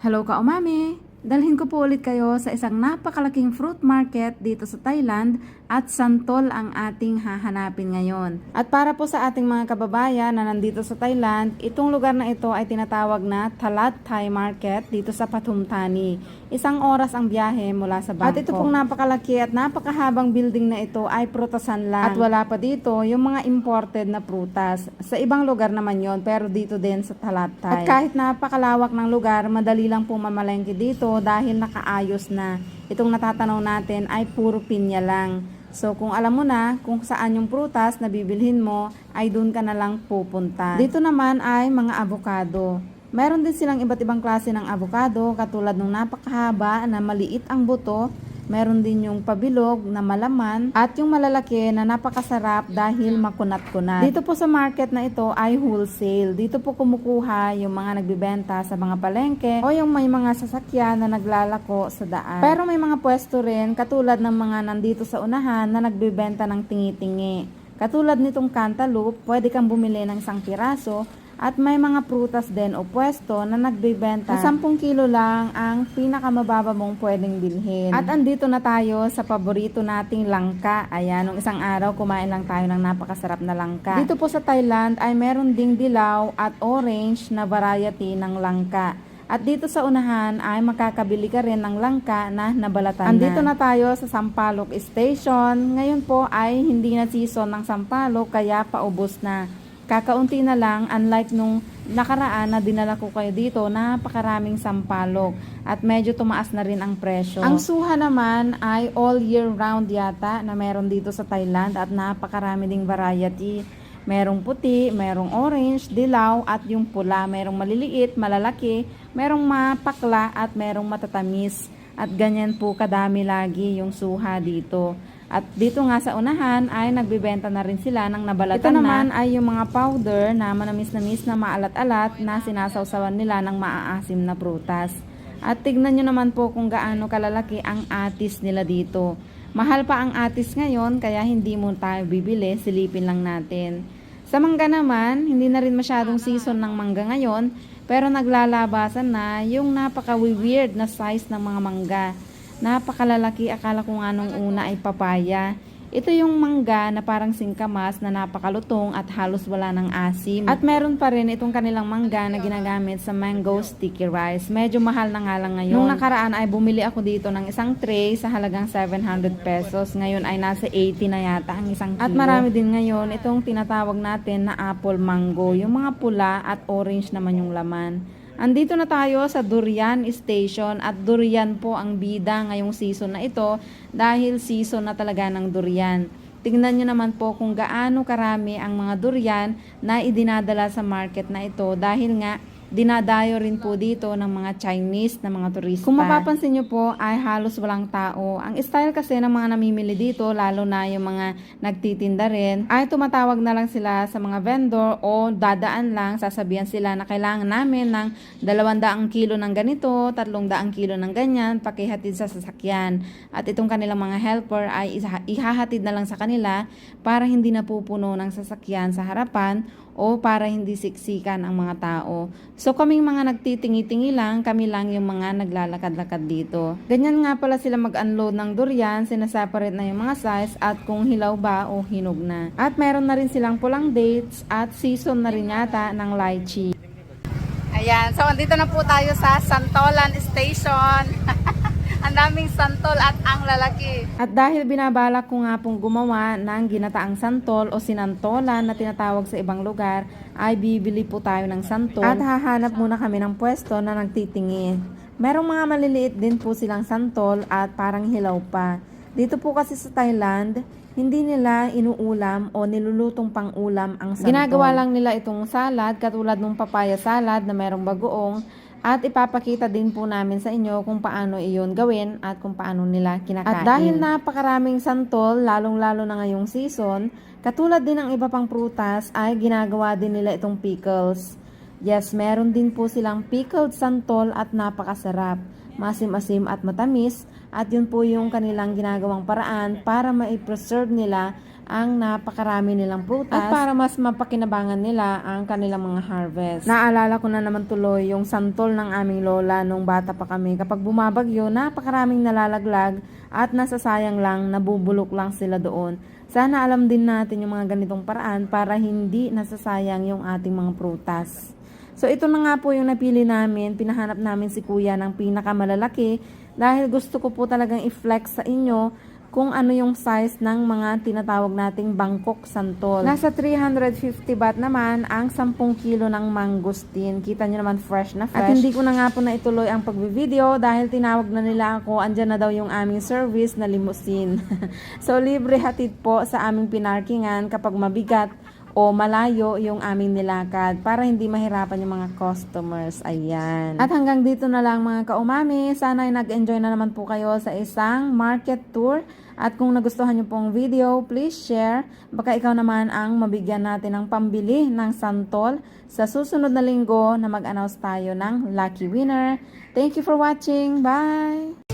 Hello ka umami! Dalhin ko po ulit kayo sa isang napakalaking fruit market dito sa Thailand at santol ang ating hahanapin ngayon. At para po sa ating mga kababayan na nandito sa Thailand, itong lugar na ito ay tinatawag na Talat Thai Market dito sa Pathum Thani. Isang oras ang biyahe mula sa Bangkok. At ito pong napakalaki at napakahabang building na ito ay prutasan lang. At wala pa dito yung mga imported na prutas. Sa ibang lugar naman yon pero dito din sa Talat Thai. At kahit napakalawak ng lugar, madali lang pong mamalengke dito dahil nakaayos na. Itong natatanaw natin ay puro pinya lang. So kung alam mo na kung saan yung prutas na bibilhin mo, ay doon ka na lang pupunta. Dito naman ay mga avocado. Meron din silang iba't ibang klase ng avocado katulad ng napakahaba na maliit ang buto, meron din yung pabilog na malaman at yung malalaki na napakasarap dahil makunat-kunat. Dito po sa market na ito ay wholesale. Dito po kumukuha yung mga nagbibenta sa mga palengke o yung may mga sasakyan na naglalako sa daan. Pero may mga pwesto rin katulad ng mga nandito sa unahan na nagbibenta ng tingi-tingi. Katulad nitong cantaloupe, pwede kang bumili ng isang piraso at may mga prutas din o pwesto na nagbebenta. Sa 10 kilo lang ang pinakamababa mong pwedeng bilhin. At andito na tayo sa paborito nating langka. Ayan, nung isang araw kumain lang tayo ng napakasarap na langka. Dito po sa Thailand ay meron ding dilaw at orange na variety ng langka. At dito sa unahan ay makakabili ka rin ng langka na nabalatan Andito na tayo sa Sampaloc Station. Ngayon po ay hindi na season ng Sampaloc kaya paubos na. Kakaunti na lang, unlike nung nakaraan na dinala ko kayo dito, napakaraming sampalok at medyo tumaas na rin ang presyo. Ang suha naman ay all year round yata na meron dito sa Thailand at napakarami ding variety. Merong puti, merong orange, dilaw at yung pula. Merong maliliit, malalaki, merong mapakla at merong matatamis. At ganyan po kadami lagi yung suha dito. At dito nga sa unahan ay nagbebenta na rin sila ng nabalatan Ito naman ay yung mga powder na manamis-namis na maalat-alat na sinasawsawan nila ng maaasim na prutas. At tignan nyo naman po kung gaano kalalaki ang atis nila dito. Mahal pa ang atis ngayon kaya hindi mo tayo bibili, silipin lang natin. Sa mangga naman, hindi na rin masyadong season ng mangga ngayon, pero naglalabasan na yung napaka-weird na size ng mga mangga. Napakalalaki, akala ko nga nung una ay papaya. Ito yung mangga na parang singkamas na napakalutong at halos wala ng asim. At meron pa rin itong kanilang mangga na ginagamit sa mango sticky rice. Medyo mahal na nga lang ngayon. Nung nakaraan ay bumili ako dito ng isang tray sa halagang 700 pesos. Ngayon ay nasa 80 na yata ang isang kilo. At marami din ngayon itong tinatawag natin na apple mango. Yung mga pula at orange naman yung laman. Andito na tayo sa Durian Station at durian po ang bida ngayong season na ito dahil season na talaga ng durian. Tingnan nyo naman po kung gaano karami ang mga durian na idinadala sa market na ito dahil nga dinadayo rin po dito ng mga Chinese na mga turista. Kung mapapansin nyo po ay halos walang tao. Ang style kasi ng mga namimili dito, lalo na yung mga nagtitinda rin, ay tumatawag na lang sila sa mga vendor o dadaan lang, sasabihan sila na kailangan namin ng 200 kilo ng ganito, 300 kilo ng ganyan, pakihatid sa sasakyan. At itong kanilang mga helper ay ihahatid na lang sa kanila para hindi napupuno ng sasakyan sa harapan o para hindi siksikan ang mga tao. So kaming mga nagtitingi-tingi lang, kami lang yung mga naglalakad-lakad dito. Ganyan nga pala sila mag-unload ng durian, sinaseparate na yung mga size at kung hilaw ba o hinog na. At meron na rin silang pulang dates at season na rin yata ng lychee. Ayan, so andito na po tayo sa Santolan Station. ang daming santol at ang lalaki. At dahil binabalak ko nga pong gumawa ng ginataang santol o sinantolan na tinatawag sa ibang lugar, ay bibili po tayo ng santol at hahanap muna kami ng pwesto na nagtitingin. Merong mga maliliit din po silang santol at parang hilaw pa. Dito po kasi sa Thailand, hindi nila inuulam o nilulutong pang ulam ang santol. Ginagawa lang nila itong salad katulad ng papaya salad na merong bagoong at ipapakita din po namin sa inyo kung paano iyon gawin at kung paano nila kinakain. At dahil napakaraming santol, lalong-lalo na ngayong season, katulad din ng iba pang prutas ay ginagawa din nila itong pickles. Yes, meron din po silang pickled santol at napakasarap. Masim-asim at matamis at yun po yung kanilang ginagawang paraan para ma-preserve nila ang napakarami nilang prutas at para mas mapakinabangan nila ang kanilang mga harvest. Naalala ko na naman tuloy yung santol ng aming lola nung bata pa kami. Kapag bumabagyo, napakaraming nalalaglag at nasasayang lang, nabubulok lang sila doon. Sana alam din natin yung mga ganitong paraan para hindi nasasayang yung ating mga prutas. So ito na nga po yung napili namin. Pinahanap namin si kuya ng pinakamalalaki dahil gusto ko po talagang i-flex sa inyo kung ano yung size ng mga tinatawag nating Bangkok Santol. Nasa 350 baht naman ang 10 kilo ng mangosteen. Kita nyo naman fresh na fresh. At hindi ko na nga po na ituloy ang pagbivideo dahil tinawag na nila ako. Andyan na daw yung aming service na limousine. so libre hatid po sa aming pinarkingan kapag mabigat o malayo yung aming nilakad para hindi mahirapan yung mga customers. Ayan. At hanggang dito na lang mga kaumami. Sana ay nag-enjoy na naman po kayo sa isang market tour. At kung nagustuhan nyo pong video, please share. Baka ikaw naman ang mabigyan natin ng pambili ng santol sa susunod na linggo na mag-announce tayo ng lucky winner. Thank you for watching. Bye!